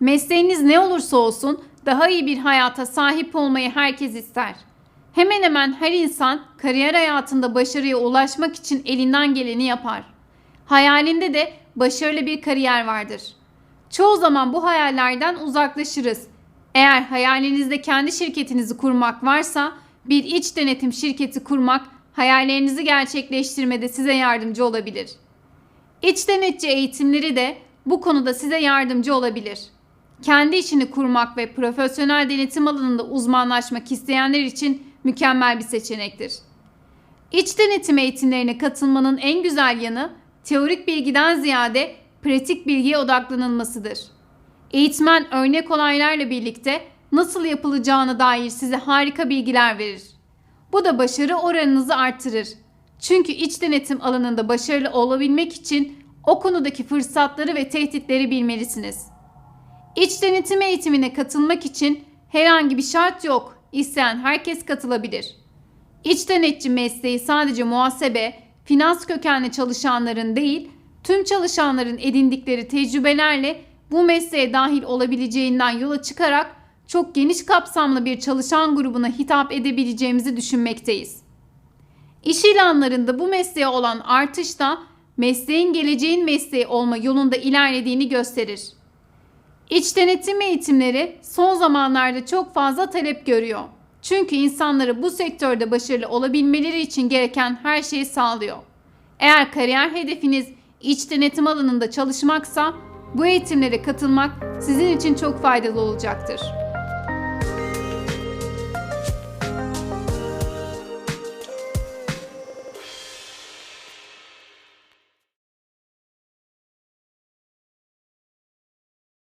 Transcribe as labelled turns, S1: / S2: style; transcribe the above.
S1: Mesleğiniz ne olursa olsun daha iyi bir hayata sahip olmayı herkes ister. Hemen hemen her insan kariyer hayatında başarıya ulaşmak için elinden geleni yapar. Hayalinde de başarılı bir kariyer vardır. Çoğu zaman bu hayallerden uzaklaşırız. Eğer hayalinizde kendi şirketinizi kurmak varsa bir iç denetim şirketi kurmak hayallerinizi gerçekleştirmede size yardımcı olabilir. İç denetçi eğitimleri de bu konuda size yardımcı olabilir. Kendi işini kurmak ve profesyonel denetim alanında uzmanlaşmak isteyenler için mükemmel bir seçenektir. İç denetim eğitimlerine katılmanın en güzel yanı teorik bilgiden ziyade pratik bilgiye odaklanılmasıdır. Eğitmen örnek olaylarla birlikte nasıl yapılacağına dair size harika bilgiler verir. Bu da başarı oranınızı artırır. Çünkü iç denetim alanında başarılı olabilmek için o konudaki fırsatları ve tehditleri bilmelisiniz. İç denetim eğitimine katılmak için herhangi bir şart yok. İsteyen herkes katılabilir. İç denetçi mesleği sadece muhasebe, finans kökenli çalışanların değil, tüm çalışanların edindikleri tecrübelerle bu mesleğe dahil olabileceğinden yola çıkarak çok geniş kapsamlı bir çalışan grubuna hitap edebileceğimizi düşünmekteyiz. İş ilanlarında bu mesleğe olan artış da mesleğin geleceğin mesleği olma yolunda ilerlediğini gösterir. İç denetim eğitimleri son zamanlarda çok fazla talep görüyor. Çünkü insanlara bu sektörde başarılı olabilmeleri için gereken her şeyi sağlıyor. Eğer kariyer hedefiniz iç denetim alanında çalışmaksa bu eğitimlere katılmak sizin için çok faydalı olacaktır.